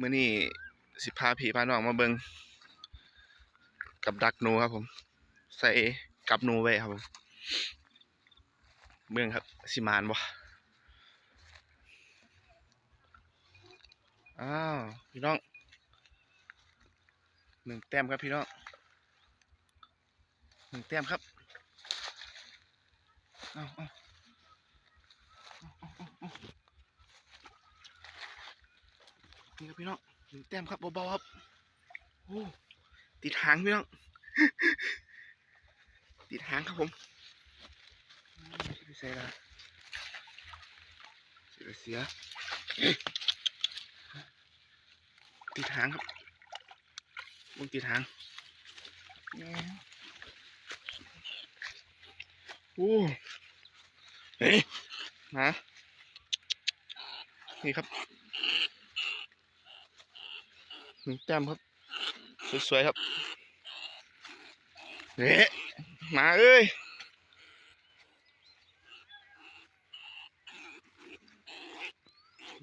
มื่อนี้สิพาผีพาน้องมาเบิงกับดักหนูครับผม ใส่กับหนูไว้ครับผมเมืองครับสิมานบ่อ้าวพี่น้องหนึ่งแต้มครับพี่น้องหนึ่งแต้มครับเอ้าเอ้า นี่ครับพี่น้องหนึ่งแต้มครับเบาๆครับโอ้ติดหางพี่น้องติดหางครับผมไม่ใช่ละเสียเสียติดหางครับมึงติดหางโอ้เฮ้ยมานี่ครับ หนึ่งแต้มครับ สวยๆครับเฮ้ยมาเอ้ย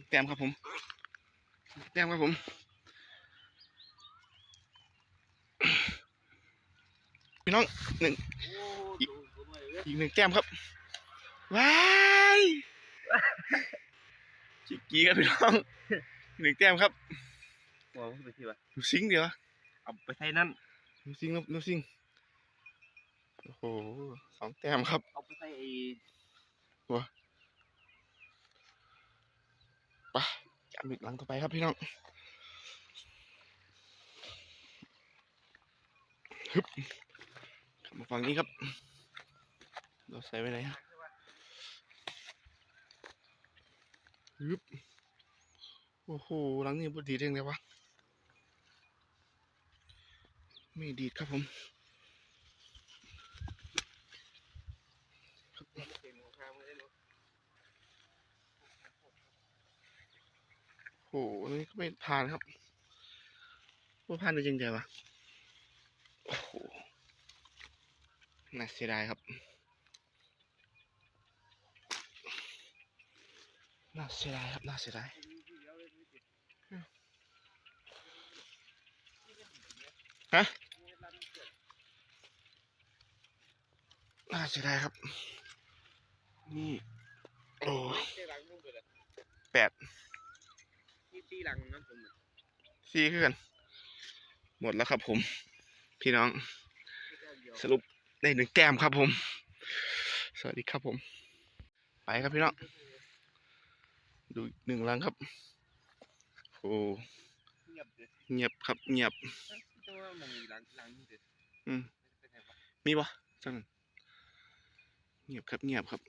แต้มครับผมแต้มครับผมพี่น้องหนึ่งอีกอีกหนึ่งแต้มครับว้ายจิกกี้ครับพี่น้องหนึ่งแต้มครับ ว้าวไปที่วะหนูซิงค์เดี๋ยวเอาไปใช้นั่นหนูซิงค์ครับหนูซิงค์โอ้โหสองแต้มครับเอาไปใส่ไอ้ไปจับอีกหลังต่อไปครับพี่น้องฮึบกลับมาฝั่งนี้ครับ เราใส่ไว้ไหนฮะฮึบโอ้โหหลังนี้บดีเรื่องเลยวะไม่ดีครับผมโอ้โหนนี้ก็ไม่ผ่านครับว่าผ่านได้จริงใจวะโอ้โห น่าเสียดายครับ น่าเสียดายครับ น่าเสียดาย ฮะน่าเสียดายครับ นี่โอ้แปดที่ตีหลังนั่นผมสี่ขึ้นหมดแล้วครับผม พี่น้อง สรุปได้หนึ่งแต้มครับผม สวัสดีครับผม ไปครับพี่น้อง ดูหนึ่งลังครับ โอ้เงียบเงียบครับ เงียบ ต่ว่ามันมีหลังหลังนี่เด็ดอืมไปไหนวะมีปะจังนั้นเงียบครับเงียบครับ